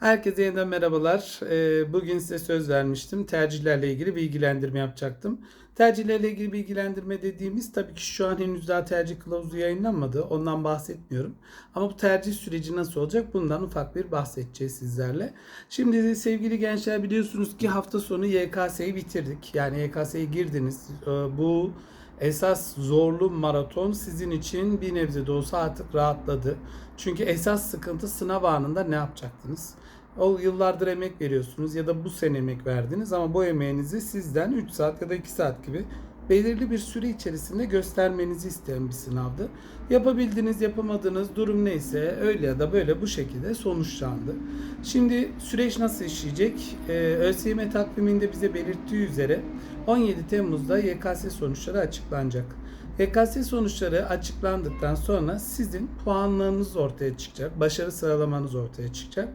Herkese yeniden merhabalar. Ee, Bugün size söz vermiştim. Tercihlerle ilgili bilgilendirme yapacaktım. Tercihlerle ilgili bilgilendirme dediğimiz tabii ki şu an henüz daha tercih kılavuzu yayınlanmadı. Ondan bahsetmiyorum. Ama bu tercih süreci nasıl olacak? Bundan ufak bir bahsedeceğiz sizlerle. Şimdi sevgili gençler biliyorsunuz ki hafta sonu YKS'yi bitirdik. Yani YKS'ye girdiniz. Ee, Bu esas zorlu maraton sizin için bir nebze de olsa artık rahatladı. Çünkü esas sıkıntı sınav anında ne yapacaktınız? O yıllardır emek veriyorsunuz ya da bu sene emek verdiniz ama bu emeğinizi sizden 3 saat ya da 2 saat gibi belirli bir süre içerisinde göstermenizi isteyen bir sınavdı. Yapabildiniz, yapamadınız, durum neyse öyle ya da böyle bu şekilde sonuçlandı. Şimdi süreç nasıl işleyecek? Ee, ÖSYM takviminde bize belirttiği üzere 17 Temmuz'da YKS sonuçları açıklanacak. YKS sonuçları açıklandıktan sonra sizin puanlarınız ortaya çıkacak. Başarı sıralamanız ortaya çıkacak.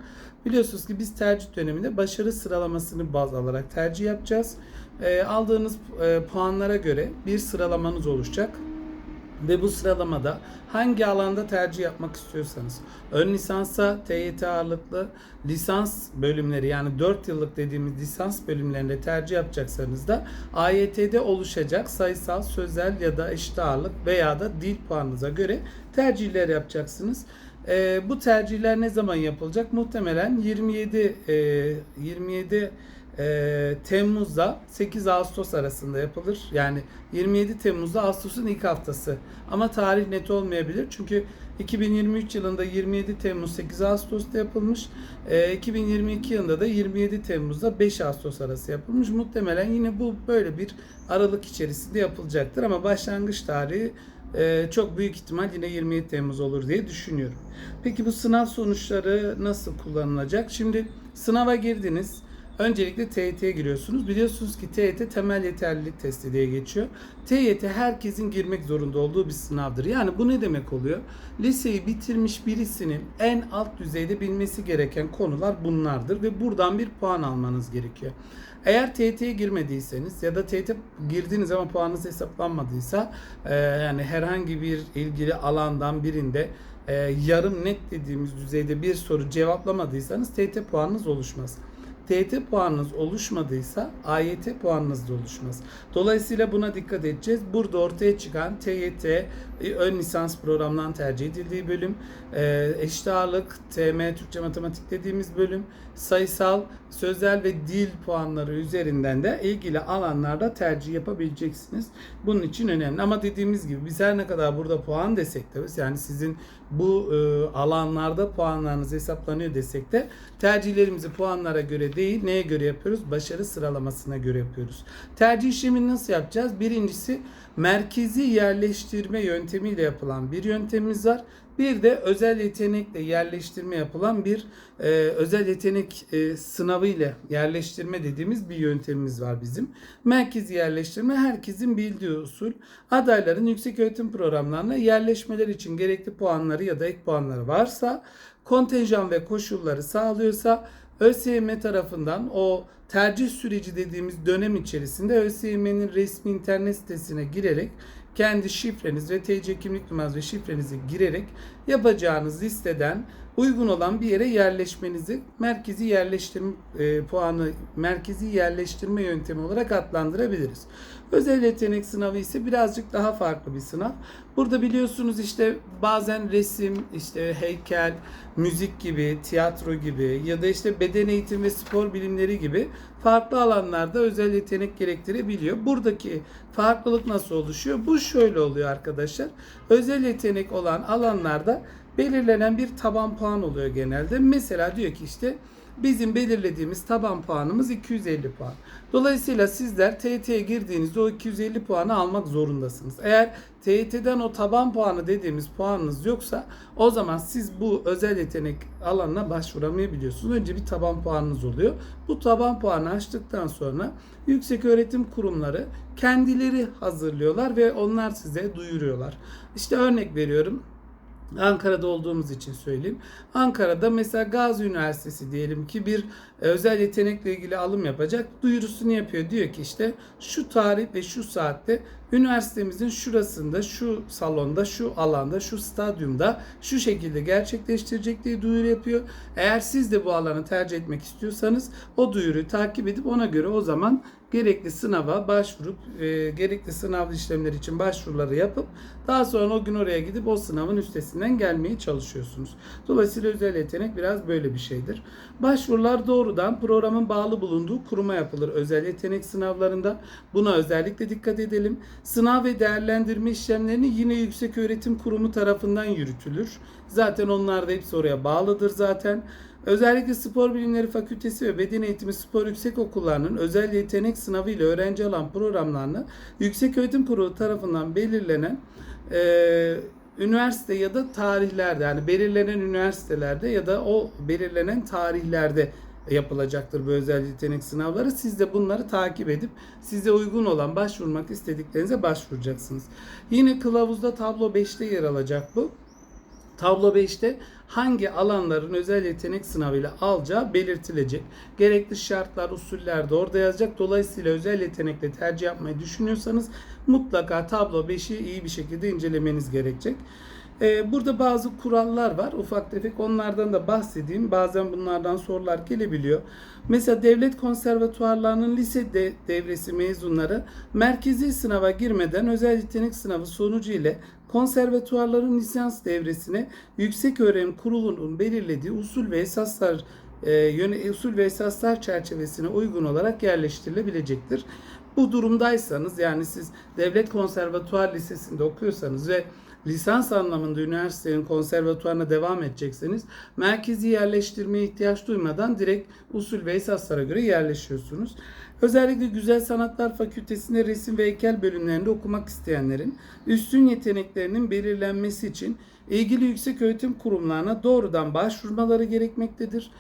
Biliyorsunuz ki biz tercih döneminde başarı sıralamasını baz alarak tercih yapacağız. Ee, aldığınız e, puanlara göre bir sıralamanız oluşacak. Ve bu sıralamada hangi alanda tercih yapmak istiyorsanız ön lisansa TYT ağırlıklı lisans bölümleri yani 4 yıllık dediğimiz lisans bölümlerinde tercih yapacaksanız da AYT'de oluşacak sayısal, sözel ya da eşit ağırlık veya da dil puanınıza göre tercihler yapacaksınız. Ee, bu tercihler ne zaman yapılacak? Muhtemelen 27 e, 27 e, Temmuz'da 8 Ağustos arasında yapılır. Yani 27 Temmuz'da Ağustos'un ilk haftası. Ama tarih net olmayabilir. Çünkü 2023 yılında 27 Temmuz 8 Ağustos'ta yapılmış. E, 2022 yılında da 27 Temmuz'da 5 Ağustos arası yapılmış. Muhtemelen yine bu böyle bir aralık içerisinde yapılacaktır. Ama başlangıç tarihi e, çok büyük ihtimal yine 27 Temmuz olur diye düşünüyorum. Peki bu sınav sonuçları nasıl kullanılacak? Şimdi sınava girdiniz. Öncelikle TYT'ye giriyorsunuz. Biliyorsunuz ki TYT temel yeterlilik testi diye geçiyor. TYT herkesin girmek zorunda olduğu bir sınavdır. Yani bu ne demek oluyor? Liseyi bitirmiş birisinin en alt düzeyde bilmesi gereken konular bunlardır ve buradan bir puan almanız gerekiyor. Eğer TYT'ye girmediyseniz ya da TYT girdiniz ama puanınız hesaplanmadıysa yani herhangi bir ilgili alandan birinde yarım net dediğimiz düzeyde bir soru cevaplamadıysanız TYT puanınız oluşmaz. TYT puanınız oluşmadıysa AYT puanınız da oluşmaz. Dolayısıyla buna dikkat edeceğiz. Burada ortaya çıkan TYT e, ön lisans programından tercih edildiği bölüm, e, eşit ağırlık, TM Türkçe Matematik dediğimiz bölüm, sayısal, sözel ve dil puanları üzerinden de ilgili alanlarda tercih yapabileceksiniz. Bunun için önemli. Ama dediğimiz gibi biz her ne kadar burada puan desek de yani sizin bu e, alanlarda puanlarınız hesaplanıyor desek de tercihlerimizi puanlara göre değil neye göre yapıyoruz? Başarı sıralamasına göre yapıyoruz. Tercih işlemini nasıl yapacağız? Birincisi merkezi yerleştirme yöntemiyle yapılan bir yöntemimiz var. Bir de özel yetenekle yerleştirme yapılan bir e, özel yetenek e, sınavı ile yerleştirme dediğimiz bir yöntemimiz var bizim. Merkezi yerleştirme herkesin bildiği usul. Adayların yüksek öğretim programlarına yerleşmeler için gerekli puanları ya da ek puanları varsa, kontenjan ve koşulları sağlıyorsa ÖSYM tarafından o tercih süreci dediğimiz dönem içerisinde ÖSYM'nin resmi internet sitesine girerek kendi şifreniz ve TC kimlik numaranız ve şifrenizi girerek yapacağınız listeden uygun olan bir yere yerleşmenizi merkezi yerleştirme e, puanı merkezi yerleştirme yöntemi olarak adlandırabiliriz. Özel yetenek sınavı ise birazcık daha farklı bir sınav. Burada biliyorsunuz işte bazen resim, işte heykel, müzik gibi, tiyatro gibi ya da işte beden eğitimi ve spor bilimleri gibi farklı alanlarda özel yetenek gerektirebiliyor. Buradaki farklılık nasıl oluşuyor? Bu şöyle oluyor arkadaşlar. Özel yetenek olan alanlarda belirlenen bir taban puan oluyor genelde. Mesela diyor ki işte bizim belirlediğimiz taban puanımız 250 puan. Dolayısıyla sizler TYT'ye girdiğinizde o 250 puanı almak zorundasınız. Eğer TYT'den o taban puanı dediğimiz puanınız yoksa o zaman siz bu özel yetenek alanına başvuramayabiliyorsunuz. Önce bir taban puanınız oluyor. Bu taban puanı açtıktan sonra yüksek öğretim kurumları kendileri hazırlıyorlar ve onlar size duyuruyorlar. İşte örnek veriyorum. Ankara'da olduğumuz için söyleyeyim. Ankara'da mesela Gazi Üniversitesi diyelim ki bir e, özel yetenekle ilgili alım yapacak. Duyurusunu yapıyor. Diyor ki işte şu tarih ve şu saatte üniversitemizin şurasında, şu salonda, şu alanda, şu stadyumda şu şekilde gerçekleştirecek diye duyuru yapıyor. Eğer siz de bu alanı tercih etmek istiyorsanız o duyuruyu takip edip ona göre o zaman gerekli sınava başvurup e, gerekli sınav işlemleri için başvuruları yapıp daha sonra o gün oraya gidip o sınavın üstesinden gelmeye çalışıyorsunuz. Dolayısıyla özel yetenek biraz böyle bir şeydir. Başvurular doğrudan programın bağlı bulunduğu kuruma yapılır özel yetenek sınavlarında. Buna özellikle dikkat edelim. Sınav ve değerlendirme işlemlerini yine Yüksek Öğretim Kurumu tarafından yürütülür. Zaten onlar da hepsi oraya bağlıdır zaten. Özellikle Spor Bilimleri Fakültesi ve Beden Eğitimi Spor Yüksek Okullarının özel yetenek sınavı ile öğrenci alan programlarını Yüksek Öğretim Kurulu tarafından belirlenen e, üniversite ya da tarihlerde yani belirlenen üniversitelerde ya da o belirlenen tarihlerde yapılacaktır bu özel yetenek sınavları. Siz de bunları takip edip size uygun olan başvurmak istediklerinize başvuracaksınız. Yine kılavuzda tablo 5'te yer alacak bu. Tablo 5'te hangi alanların özel yetenek sınavıyla alacağı belirtilecek. Gerekli şartlar, usuller de orada yazacak. Dolayısıyla özel yetenekle tercih yapmayı düşünüyorsanız mutlaka tablo 5'i iyi bir şekilde incelemeniz gerekecek. Ee, burada bazı kurallar var. Ufak tefek onlardan da bahsedeyim. Bazen bunlardan sorular gelebiliyor. Mesela devlet konservatuarlarının lise de, devresi mezunları merkezi sınava girmeden özel yetenek sınavı sonucu ile konservatuarların lisans devresine Yüksek Öğrenim Kurulu'nun belirlediği usul ve esaslar e, usul ve esaslar çerçevesine uygun olarak yerleştirilebilecektir. Bu durumdaysanız yani siz devlet konservatuar lisesinde okuyorsanız ve lisans anlamında üniversitenin konservatuarına devam edecekseniz merkezi yerleştirmeye ihtiyaç duymadan direkt usul ve esaslara göre yerleşiyorsunuz. Özellikle Güzel Sanatlar Fakültesinde resim ve heykel bölümlerinde okumak isteyenlerin üstün yeteneklerinin belirlenmesi için ilgili yüksek öğretim kurumlarına doğrudan başvurmaları gerekmektedir.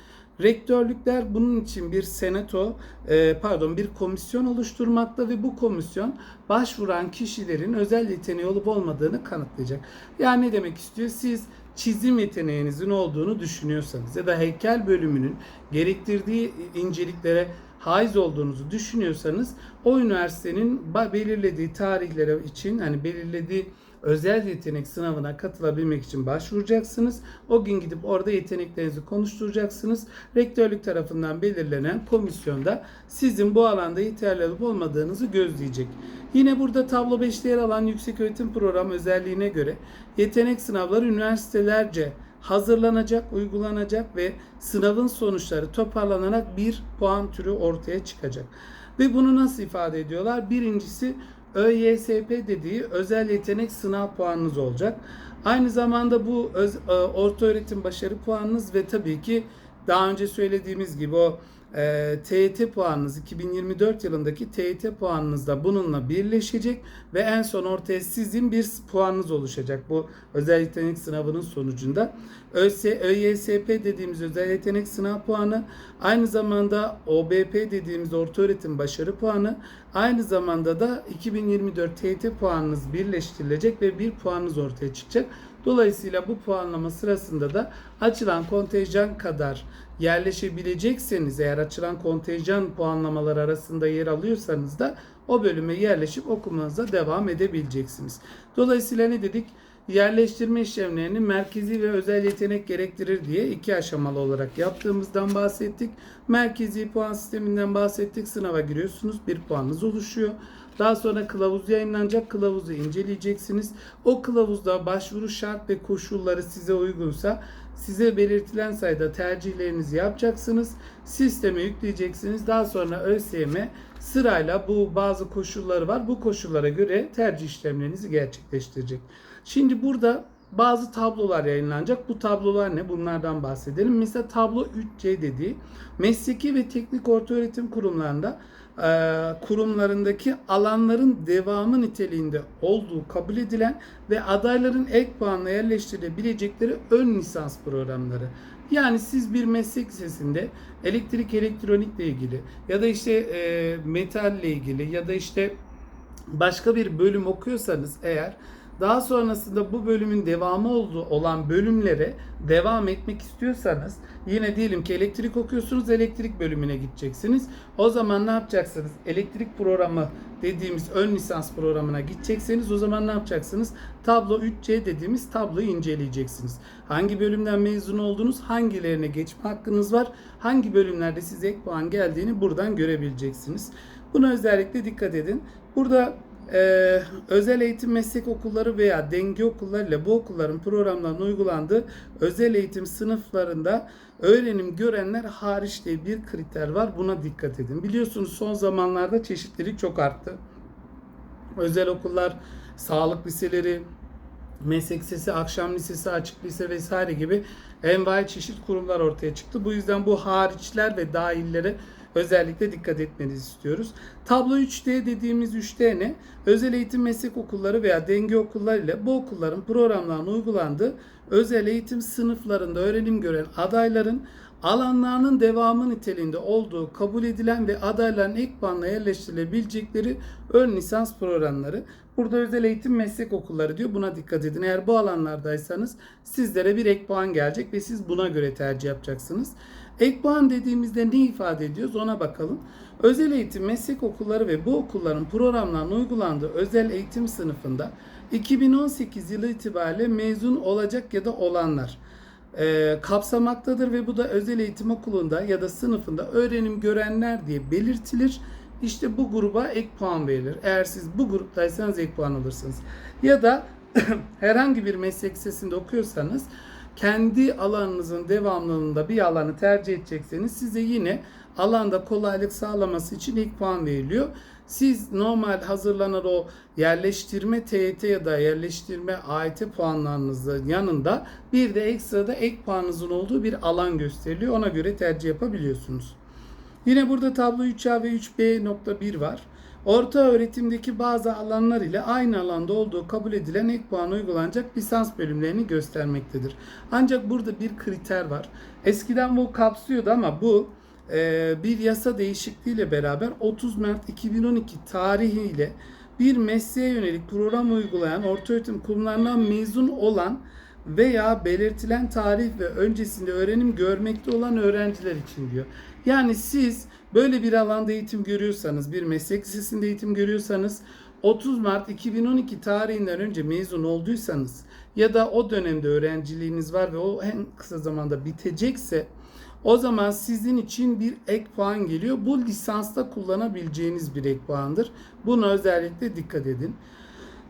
Rektörlükler bunun için bir senato, e, pardon bir komisyon oluşturmakta ve bu komisyon başvuran kişilerin özel yeteneği olup olmadığını kanıtlayacak. Yani ne demek istiyor? Siz çizim yeteneğinizin olduğunu düşünüyorsanız ya da heykel bölümünün gerektirdiği inceliklere haiz olduğunuzu düşünüyorsanız o üniversitenin belirlediği tarihlere için hani belirlediği özel yetenek sınavına katılabilmek için başvuracaksınız. O gün gidip orada yeteneklerinizi konuşturacaksınız. Rektörlük tarafından belirlenen komisyonda sizin bu alanda yeterli olup olmadığınızı gözleyecek. Yine burada tablo 5'te yer alan yüksek öğretim programı özelliğine göre yetenek sınavları üniversitelerce hazırlanacak, uygulanacak ve sınavın sonuçları toparlanarak bir puan türü ortaya çıkacak. Ve bunu nasıl ifade ediyorlar? Birincisi ÖYSP dediği özel yetenek sınav puanınız olacak. Aynı zamanda bu öz, e, orta öğretim başarı puanınız ve tabii ki daha önce söylediğimiz gibi o e, TYT puanınız 2024 yılındaki TYT puanınız da bununla birleşecek ve en son ortaya sizin bir puanınız oluşacak bu özel yetenek sınavının sonucunda. ÖS, ÖYSP dediğimiz özel yetenek sınav puanı aynı zamanda OBP dediğimiz orta öğretim başarı puanı aynı zamanda da 2024 TYT puanınız birleştirilecek ve bir puanınız ortaya çıkacak. Dolayısıyla bu puanlama sırasında da açılan kontenjan kadar yerleşebilecekseniz eğer açılan kontenjan puanlamaları arasında yer alıyorsanız da o bölüme yerleşip okumanıza devam edebileceksiniz. Dolayısıyla ne dedik? Yerleştirme işlemlerini merkezi ve özel yetenek gerektirir diye iki aşamalı olarak yaptığımızdan bahsettik. Merkezi puan sisteminden bahsettik. Sınava giriyorsunuz. Bir puanınız oluşuyor. Daha sonra kılavuz yayınlanacak. Kılavuzu inceleyeceksiniz. O kılavuzda başvuru şart ve koşulları size uygunsa size belirtilen sayıda tercihlerinizi yapacaksınız. Sisteme yükleyeceksiniz. Daha sonra ÖSYM sırayla bu bazı koşulları var. Bu koşullara göre tercih işlemlerinizi gerçekleştirecek. Şimdi burada bazı tablolar yayınlanacak. Bu tablolar ne? Bunlardan bahsedelim. Mesela tablo 3C dediği mesleki ve teknik ortaöğretim kurumlarında kurumlarındaki alanların devamı niteliğinde olduğu kabul edilen ve adayların ek puanla yerleştirilebilecekleri ön lisans programları. Yani siz bir meslek lisesinde elektrik elektronikle ilgili ya da işte e, metalle ilgili ya da işte başka bir bölüm okuyorsanız eğer Daha sonrasında bu bölümün devamı olduğu olan bölümlere devam etmek istiyorsanız yine diyelim ki elektrik okuyorsunuz elektrik bölümüne gideceksiniz. O zaman ne yapacaksınız? Elektrik programı dediğimiz ön lisans programına gidecekseniz o zaman ne yapacaksınız? Tablo 3C dediğimiz tabloyu inceleyeceksiniz. Hangi bölümden mezun oldunuz? Hangilerine geçme hakkınız var? Hangi bölümlerde size ek puan geldiğini buradan görebileceksiniz. Buna özellikle dikkat edin. Burada e, özel eğitim meslek okulları veya denge okulları ile bu okulların programlarının uygulandığı özel eğitim sınıflarında öğrenim görenler hariç diye bir kriter var. Buna dikkat edin. Biliyorsunuz son zamanlarda çeşitlilik çok arttı. Özel okullar, sağlık liseleri, meslek lisesi, akşam lisesi, açık lise vesaire gibi envai çeşit kurumlar ortaya çıktı. Bu yüzden bu hariçler ve dahillere özellikle dikkat etmenizi istiyoruz. Tablo 3D dediğimiz 3D ne? Özel eğitim meslek okulları veya denge okulları ile bu okulların programlarının uygulandığı özel eğitim sınıflarında öğrenim gören adayların alanlarının devamı niteliğinde olduğu kabul edilen ve adayların ek puanla yerleştirilebilecekleri ön lisans programları. Burada özel eğitim meslek okulları diyor. Buna dikkat edin. Eğer bu alanlardaysanız sizlere bir ek puan gelecek ve siz buna göre tercih yapacaksınız. Ek puan dediğimizde ne ifade ediyoruz ona bakalım. Özel eğitim meslek okulları ve bu okulların programlarının uygulandığı özel eğitim sınıfında 2018 yılı itibariyle mezun olacak ya da olanlar e, kapsamaktadır ve bu da özel eğitim okulunda ya da sınıfında öğrenim görenler diye belirtilir. İşte bu gruba ek puan verilir. Eğer siz bu gruptaysanız ek puan alırsınız. Ya da herhangi bir meslek lisesinde okuyorsanız kendi alanınızın devamlılığında bir alanı tercih edecekseniz size yine alanda kolaylık sağlaması için ilk puan veriliyor. Siz normal hazırlanan o yerleştirme TYT ya da yerleştirme AYT puanlarınızın yanında bir de ekstrada ek puanınızın olduğu bir alan gösteriliyor. Ona göre tercih yapabiliyorsunuz. Yine burada tablo 3A ve 3B.1 var. Orta öğretimdeki bazı alanlar ile aynı alanda olduğu kabul edilen ek puan uygulanacak lisans bölümlerini göstermektedir. Ancak burada bir kriter var. Eskiden bu kapsıyordu ama bu e, bir yasa değişikliğiyle beraber 30 Mart 2012 tarihiyle bir mesleğe yönelik program uygulayan orta öğretim kurumlarından mezun olan veya belirtilen tarih ve öncesinde öğrenim görmekte olan öğrenciler için diyor. Yani siz böyle bir alanda eğitim görüyorsanız, bir meslek lisesinde eğitim görüyorsanız 30 Mart 2012 tarihinden önce mezun olduysanız ya da o dönemde öğrenciliğiniz var ve o en kısa zamanda bitecekse o zaman sizin için bir ek puan geliyor. Bu lisansta kullanabileceğiniz bir ek puandır. Buna özellikle dikkat edin.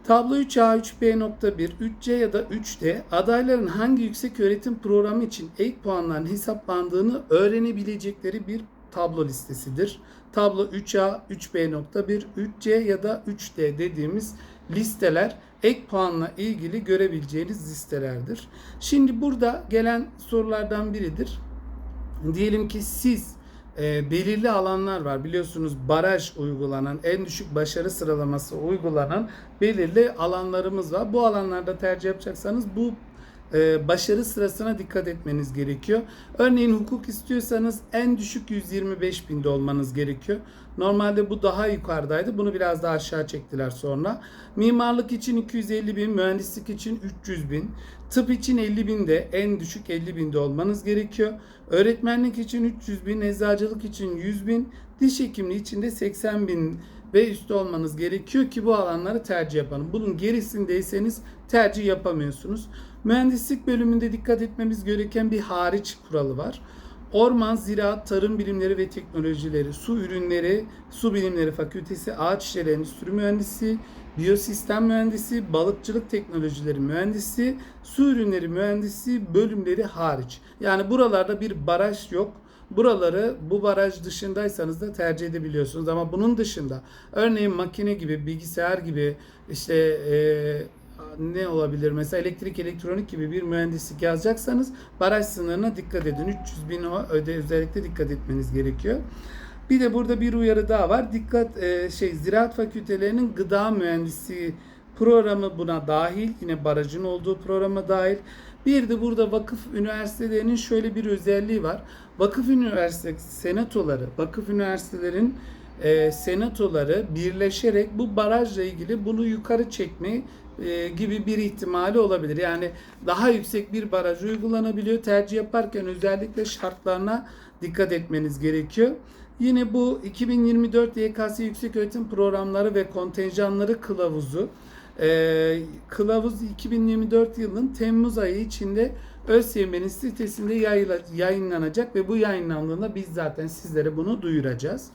Tablo 3A, 3B.1, 3C ya da 3D adayların hangi yüksek öğretim programı için ek puanların hesaplandığını öğrenebilecekleri bir tablo listesidir. Tablo 3A, 3B.1, 3C ya da 3D dediğimiz listeler ek puanla ilgili görebileceğiniz listelerdir. Şimdi burada gelen sorulardan biridir. Diyelim ki siz e, belirli alanlar var. Biliyorsunuz baraj uygulanan, en düşük başarı sıralaması uygulanan belirli alanlarımız var. Bu alanlarda tercih yapacaksanız bu e, başarı sırasına dikkat etmeniz gerekiyor. Örneğin hukuk istiyorsanız en düşük 125 binde olmanız gerekiyor. Normalde bu daha yukarıdaydı. Bunu biraz daha aşağı çektiler sonra. Mimarlık için 250 bin, mühendislik için 300 bin, tıp için 50 binde, en düşük 50 binde olmanız gerekiyor. Öğretmenlik için 300 bin, eczacılık için 100 bin, diş hekimliği için de 80 bin ve üstü olmanız gerekiyor ki bu alanları tercih yapalım. Bunun gerisindeyseniz tercih yapamıyorsunuz. Mühendislik bölümünde dikkat etmemiz gereken bir hariç kuralı var. Orman, ziraat, tarım bilimleri ve teknolojileri, su ürünleri, su bilimleri fakültesi, ağaç işleri endüstri mühendisi, biyosistem mühendisi, balıkçılık teknolojileri mühendisi, su ürünleri mühendisi bölümleri hariç. Yani buralarda bir baraj yok. Buraları bu baraj dışındaysanız da tercih edebiliyorsunuz ama bunun dışında örneğin makine gibi, bilgisayar gibi işte e, ne olabilir mesela elektrik elektronik gibi bir mühendislik yazacaksanız baraj sınırına dikkat edin. 300 bin öde özellikle dikkat etmeniz gerekiyor. Bir de burada bir uyarı daha var. Dikkat e, şey ziraat fakültelerinin gıda mühendisliği programı buna dahil. Yine barajın olduğu programa dahil. Bir de burada vakıf üniversitelerinin şöyle bir özelliği var. Vakıf üniversite senatoları, vakıf üniversitelerin e, senatoları birleşerek bu barajla ilgili bunu yukarı çekmeyi e, gibi bir ihtimali olabilir. Yani daha yüksek bir baraj uygulanabiliyor. Tercih yaparken özellikle şartlarına dikkat etmeniz gerekiyor. Yine bu 2024 YKS Yükseköğretim Programları ve Kontenjanları Kılavuzu e, kılavuz 2024 yılının Temmuz ayı içinde ÖSYM'nin sitesinde yayınlanacak ve bu yayınlandığında biz zaten sizlere bunu duyuracağız.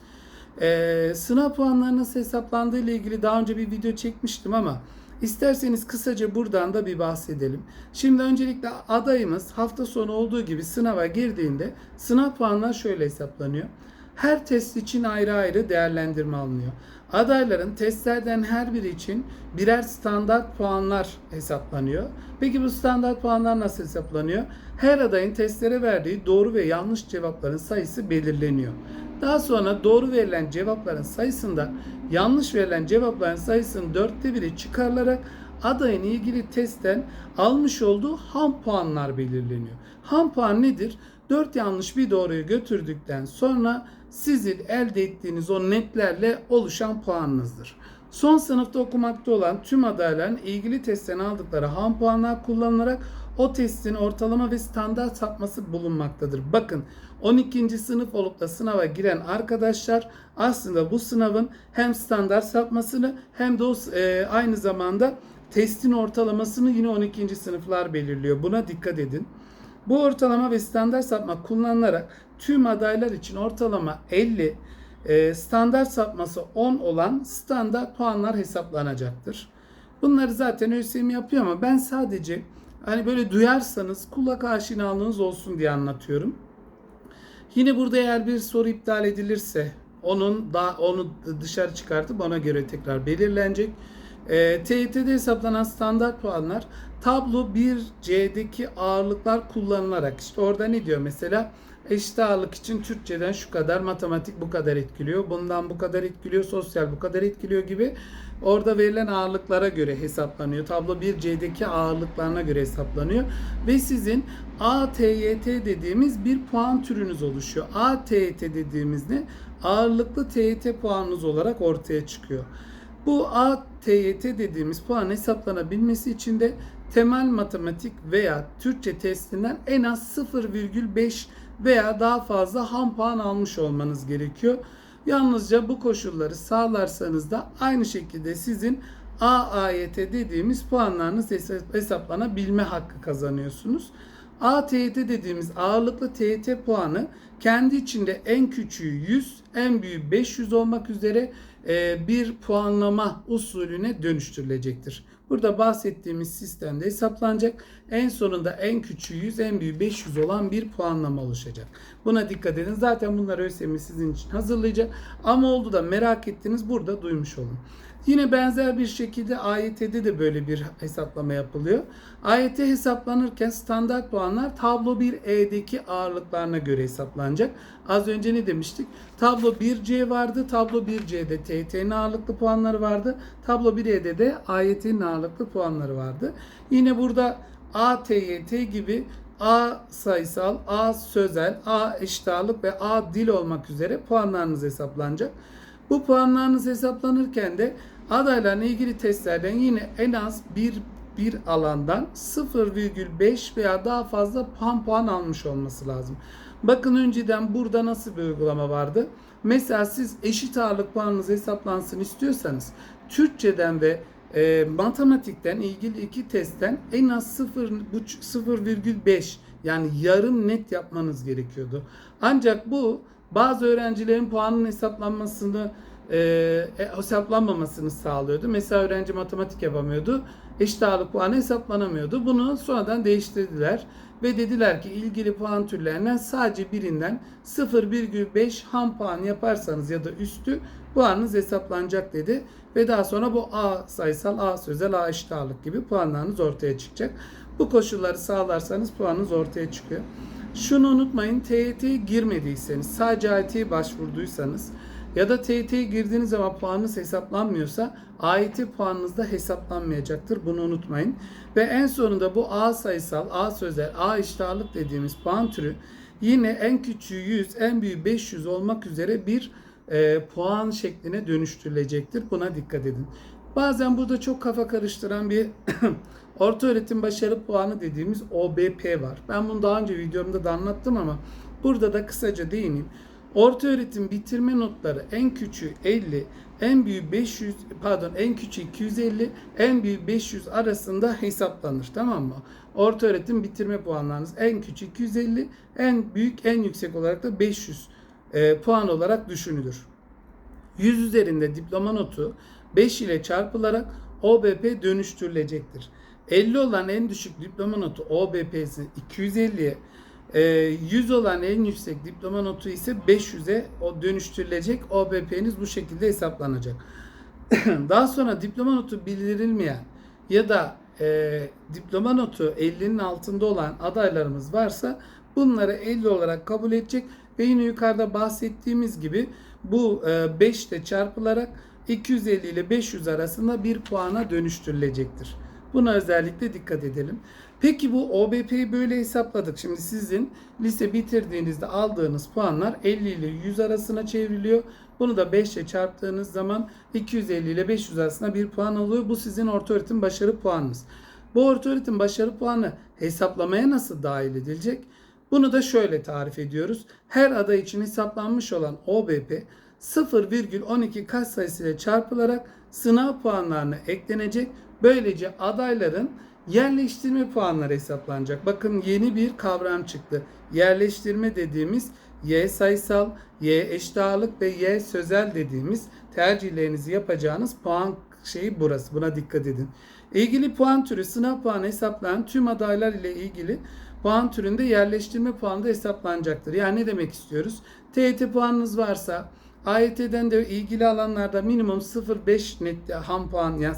Ee, sınav puanları nasıl hesaplandığı ile ilgili daha önce bir video çekmiştim ama isterseniz kısaca buradan da bir bahsedelim. Şimdi öncelikle adayımız hafta sonu olduğu gibi sınava girdiğinde sınav puanları şöyle hesaplanıyor. Her test için ayrı ayrı değerlendirme alınıyor. Adayların testlerden her biri için birer standart puanlar hesaplanıyor. Peki bu standart puanlar nasıl hesaplanıyor? Her adayın testlere verdiği doğru ve yanlış cevapların sayısı belirleniyor. Daha sonra doğru verilen cevapların sayısından yanlış verilen cevapların sayısının dörtte biri çıkarılarak adayın ilgili testten almış olduğu ham puanlar belirleniyor. Ham puan nedir? 4 yanlış bir doğruyu götürdükten sonra sizin elde ettiğiniz o netlerle oluşan puanınızdır. Son sınıfta okumakta olan tüm adayların ilgili testten aldıkları ham puanlar kullanılarak o testin ortalama ve standart sapması bulunmaktadır. Bakın 12. sınıf olup da sınava giren arkadaşlar aslında bu sınavın hem standart sapmasını hem de o, e, aynı zamanda testin ortalamasını yine 12. sınıflar belirliyor. Buna dikkat edin. Bu ortalama ve standart sapma kullanılarak tüm adaylar için ortalama 50, e, standart sapması 10 olan standart puanlar hesaplanacaktır. Bunları zaten ÖSYM yapıyor ama ben sadece hani böyle duyarsanız kulak aşinalığınız olsun diye anlatıyorum. Yine burada eğer bir soru iptal edilirse onun da onu dışarı çıkartıp ona göre tekrar belirlenecek. E, TYT'de hesaplanan standart puanlar tablo 1C'deki ağırlıklar kullanılarak işte orada ne diyor mesela eşit ağırlık için Türkçeden şu kadar, matematik bu kadar etkiliyor, bundan bu kadar etkiliyor, sosyal bu kadar etkiliyor gibi orada verilen ağırlıklara göre hesaplanıyor. Tablo 1C'deki ağırlıklarına göre hesaplanıyor ve sizin ATYT dediğimiz bir puan türünüz oluşuyor. ATYT dediğimiz ne? Ağırlıklı TYT puanınız olarak ortaya çıkıyor. Bu ATYT dediğimiz puan hesaplanabilmesi için de temel matematik veya Türkçe testinden en az 0,5 veya daha fazla ham puan almış olmanız gerekiyor. Yalnızca bu koşulları sağlarsanız da aynı şekilde sizin AAYT dediğimiz puanlarınız hesaplanabilme hakkı kazanıyorsunuz. ATYT dediğimiz ağırlıklı TYT puanı kendi içinde en küçüğü 100, en büyüğü 500 olmak üzere bir puanlama usulüne dönüştürülecektir. Burada bahsettiğimiz sistemde hesaplanacak. En sonunda en küçüğü 100, en büyüğü 500 olan bir puanlama oluşacak. Buna dikkat edin. Zaten bunları ÖSYM sizin için hazırlayacak. Ama oldu da merak ettiniz burada duymuş olun. Yine benzer bir şekilde AYT'de de böyle bir hesaplama yapılıyor. AYT hesaplanırken standart puanlar tablo 1E'deki ağırlıklarına göre hesaplanacak. Az önce ne demiştik? Tablo 1C vardı. Tablo 1C'de TYT'nin ağırlıklı puanları vardı. Tablo 1E'de de AYT'nin ağırlıklı puanları vardı. Yine burada ATYT gibi A sayısal, A sözel, A eşit ağırlık ve A dil olmak üzere puanlarınız hesaplanacak. Bu puanlarınız hesaplanırken de adaylarla ilgili testlerden yine en az bir bir alandan 0,5 veya daha fazla puan puan almış olması lazım. Bakın önceden burada nasıl bir uygulama vardı? Mesela siz eşit ağırlık puanınız hesaplansın istiyorsanız Türkçeden ve e, matematikten ilgili iki testten en az 0,5 yani yarım net yapmanız gerekiyordu. Ancak bu bazı öğrencilerin puanın hesaplanmasını e, hesaplanmamasını sağlıyordu. Mesela öğrenci matematik yapamıyordu. Eşit ağırlık puanı hesaplanamıyordu. Bunu sonradan değiştirdiler ve dediler ki ilgili puan türlerinden sadece birinden 0,5 ham puan yaparsanız ya da üstü puanınız hesaplanacak dedi. Ve daha sonra bu A sayısal, A sözel, A eşit ağırlık gibi puanlarınız ortaya çıkacak. Bu koşulları sağlarsanız puanınız ortaya çıkıyor. Şunu unutmayın TYT'ye girmediyseniz sadece AYT'ye başvurduysanız ya da TYT'ye girdiğiniz zaman puanınız hesaplanmıyorsa AYT puanınız da hesaplanmayacaktır. Bunu unutmayın. Ve en sonunda bu A sayısal, A sözel, A eşit ağırlık dediğimiz puan türü yine en küçüğü 100, en büyüğü 500 olmak üzere bir e, puan şekline dönüştürülecektir. Buna dikkat edin. Bazen burada çok kafa karıştıran bir orta öğretim başarı puanı dediğimiz OBP var. Ben bunu daha önce videomda da anlattım ama burada da kısaca değineyim. Orta öğretim bitirme notları en küçüğü 50, en büyüğü 500 pardon en küçüğü 250, en büyüğü 500 arasında hesaplanır tamam mı? Orta öğretim bitirme puanlarınız en küçük 250, en büyük en yüksek olarak da 500 e, puan olarak düşünülür. 100 üzerinde diploma notu 5 ile çarpılarak OBP dönüştürülecektir. 50 olan en düşük diploma notu OBP'si 250'ye, e, 100 olan en yüksek diploma notu ise 500'e o dönüştürülecek. OBP'niz bu şekilde hesaplanacak. Daha sonra diploma notu bildirilmeyen ya da e, diploma notu 50'nin altında olan adaylarımız varsa bunları 50 olarak kabul edecek ve yine yukarıda bahsettiğimiz gibi bu e, 5 ile çarpılarak 250 ile 500 arasında bir puana dönüştürülecektir. Buna özellikle dikkat edelim. Peki bu OBP'yi böyle hesapladık. Şimdi sizin lise bitirdiğinizde aldığınız puanlar 50 ile 100 arasına çevriliyor. Bunu da 5 ile çarptığınız zaman 250 ile 500 arasında bir puan oluyor. Bu sizin orta öğretim başarı puanınız. Bu orta öğretim başarı puanı hesaplamaya nasıl dahil edilecek? Bunu da şöyle tarif ediyoruz. Her aday için hesaplanmış olan OBP 0,12 katsayısı ile çarpılarak sınav puanlarına eklenecek. Böylece adayların yerleştirme puanları hesaplanacak. Bakın yeni bir kavram çıktı. Yerleştirme dediğimiz Y sayısal, Y eşit ve Y sözel dediğimiz tercihlerinizi yapacağınız puan şeyi burası. Buna dikkat edin. İlgili puan türü sınav puanı hesaplanan tüm adaylar ile ilgili puan türünde yerleştirme puanı da hesaplanacaktır. Yani ne demek istiyoruz? TYT puanınız varsa AYT'den de ilgili alanlarda minimum 0.5 net ham puan yani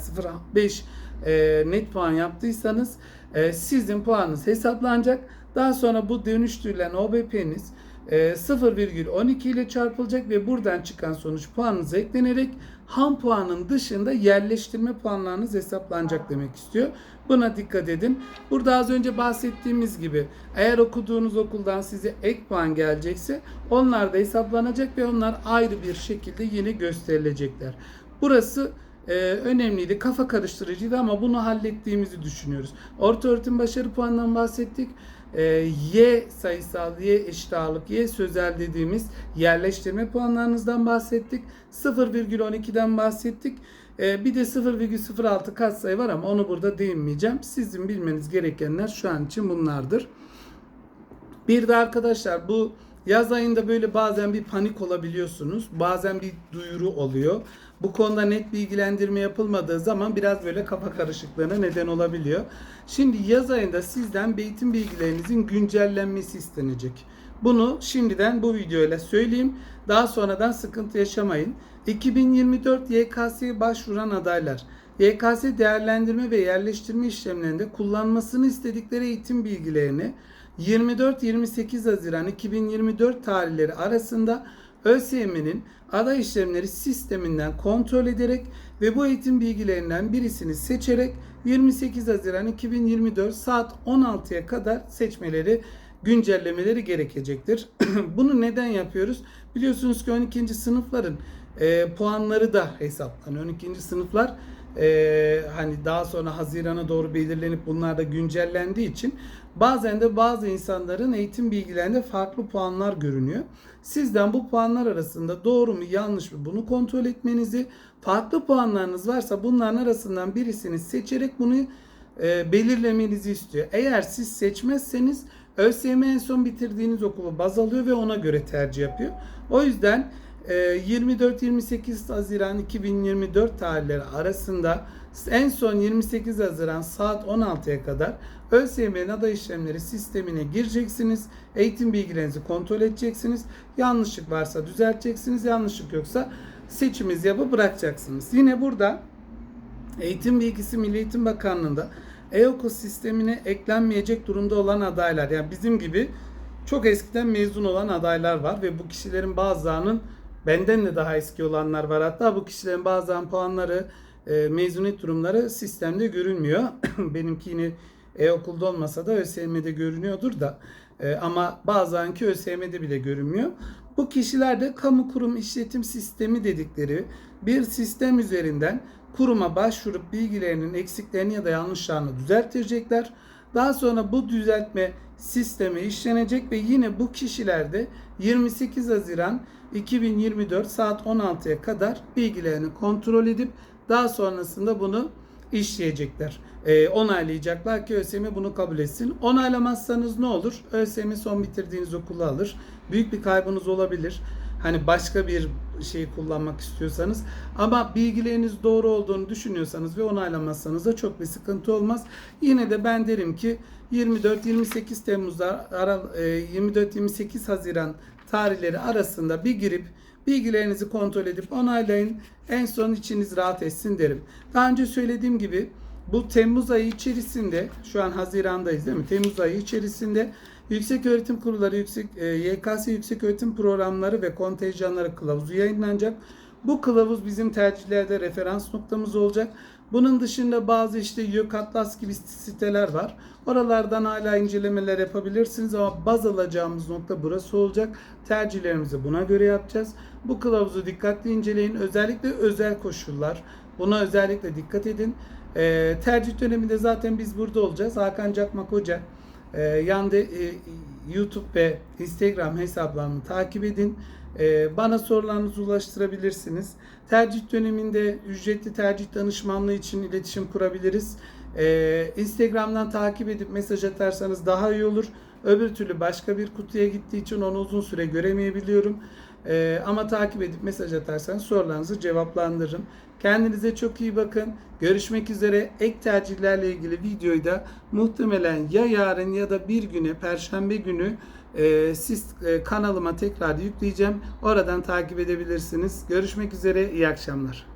0.5 e, net puan yaptıysanız e, sizin puanınız hesaplanacak. Daha sonra bu dönüştürülen OBP'niz 0,12 ile çarpılacak ve buradan çıkan sonuç puanınıza eklenerek ham puanın dışında yerleştirme puanlarınız hesaplanacak demek istiyor. Buna dikkat edin. Burada az önce bahsettiğimiz gibi eğer okuduğunuz okuldan size ek puan gelecekse onlar da hesaplanacak ve onlar ayrı bir şekilde yine gösterilecekler. Burası e, önemliydi. Kafa karıştırıcıydı ama bunu hallettiğimizi düşünüyoruz. Orta öğretim başarı puanından bahsettik. E, y sayısal, y eşit ağırlık, y sözel dediğimiz yerleştirme puanlarınızdan bahsettik. 0,12'den bahsettik. E, bir de 0,06 katsayı var ama onu burada değinmeyeceğim. Sizin bilmeniz gerekenler şu an için bunlardır. Bir de arkadaşlar bu yaz ayında böyle bazen bir panik olabiliyorsunuz. Bazen bir duyuru oluyor. Bu konuda net bilgilendirme yapılmadığı zaman biraz böyle kafa karışıklığına neden olabiliyor. Şimdi yaz ayında sizden eğitim bilgilerinizin güncellenmesi istenecek. Bunu şimdiden bu videoyla söyleyeyim. Daha sonradan sıkıntı yaşamayın. 2024 YKS'ye başvuran adaylar YKS değerlendirme ve yerleştirme işlemlerinde kullanmasını istedikleri eğitim bilgilerini 24-28 Haziran 2024 tarihleri arasında ÖSYM'nin aday işlemleri sisteminden kontrol ederek ve bu eğitim bilgilerinden birisini seçerek 28 Haziran 2024 saat 16'ya kadar seçmeleri güncellemeleri gerekecektir. Bunu neden yapıyoruz? Biliyorsunuz ki 12. sınıfların e, puanları da hesaplanıyor. 12. sınıflar e, hani daha sonra Haziran'a doğru belirlenip bunlar da güncellendiği için bazen de bazı insanların eğitim bilgilerinde farklı puanlar görünüyor. Sizden bu puanlar arasında doğru mu yanlış mı bunu kontrol etmenizi, farklı puanlarınız varsa bunların arasından birisini seçerek bunu e, belirlemenizi istiyor. Eğer siz seçmezseniz ÖSYM en son bitirdiğiniz okulu baz alıyor ve ona göre tercih yapıyor. O yüzden 24-28 Haziran 2024 tarihleri arasında en son 28 Haziran saat 16'ya kadar ÖSYM'nin aday işlemleri sistemine gireceksiniz. Eğitim bilgilerinizi kontrol edeceksiniz. Yanlışlık varsa düzelteceksiniz. Yanlışlık yoksa seçimiz yapıp bırakacaksınız. Yine burada Eğitim Bilgisi Milli Eğitim Bakanlığı'nda e-okul sistemine eklenmeyecek durumda olan adaylar yani bizim gibi çok eskiden mezun olan adaylar var ve bu kişilerin bazılarının benden de daha eski olanlar var. Hatta bu kişilerin bazen puanları, e, mezuniyet durumları sistemde görünmüyor. Benimki yine e-okulda olmasa da ÖSYM'de görünüyordur da. E, ama bazenki ÖSYM'de bile görünmüyor. Bu kişiler de kamu kurum işletim sistemi dedikleri bir sistem üzerinden kuruma başvurup bilgilerinin eksiklerini ya da yanlışlarını düzeltecekler. Daha sonra bu düzeltme sistemi işlenecek ve yine bu kişiler de 28 Haziran 2024 saat 16'ya kadar bilgilerini kontrol edip daha sonrasında bunu işleyecekler. Ee, onaylayacaklar ki ÖSYM bunu kabul etsin. Onaylamazsanız ne olur? ÖSYM son bitirdiğiniz okulu alır. Büyük bir kaybınız olabilir. Hani başka bir şey kullanmak istiyorsanız ama bilgileriniz doğru olduğunu düşünüyorsanız ve onaylamazsanız da çok bir sıkıntı olmaz. Yine de ben derim ki 24-28 Temmuz'da ara- e, 24-28 Haziran tarihleri arasında bir girip bilgilerinizi kontrol edip onaylayın. En son içiniz rahat etsin derim. Daha önce söylediğim gibi bu Temmuz ayı içerisinde şu an Haziran'dayız değil mi? Temmuz ayı içerisinde Yüksek Öğretim Kurulları, Yüksek e, YKS Yüksek Öğretim Programları ve Kontenjanları kılavuzu yayınlanacak. Bu kılavuz bizim tercihlerde referans noktamız olacak. Bunun dışında bazı işte YÖK Atlas gibi siteler var. Oralardan hala incelemeler yapabilirsiniz ama baz alacağımız nokta burası olacak. Tercihlerimizi buna göre yapacağız. Bu kılavuzu dikkatli inceleyin. Özellikle özel koşullar. Buna özellikle dikkat edin. Ee, tercih döneminde zaten biz burada olacağız. Hakan Cakmak Hoca e, yanda e, YouTube ve Instagram hesaplarımı takip edin. E, bana sorularınızı ulaştırabilirsiniz. Tercih döneminde ücretli tercih danışmanlığı için iletişim kurabiliriz. E, Instagram'dan takip edip mesaj atarsanız daha iyi olur. Öbür türlü başka bir kutuya gittiği için onu uzun süre göremeyebiliyorum. E, ama takip edip mesaj atarsanız sorularınızı cevaplandırırım. Kendinize çok iyi bakın. Görüşmek üzere. Ek tercihlerle ilgili videoyu da muhtemelen ya yarın ya da bir güne Perşembe günü e, siz e, kanalıma tekrar yükleyeceğim. Oradan takip edebilirsiniz. Görüşmek üzere. İyi akşamlar.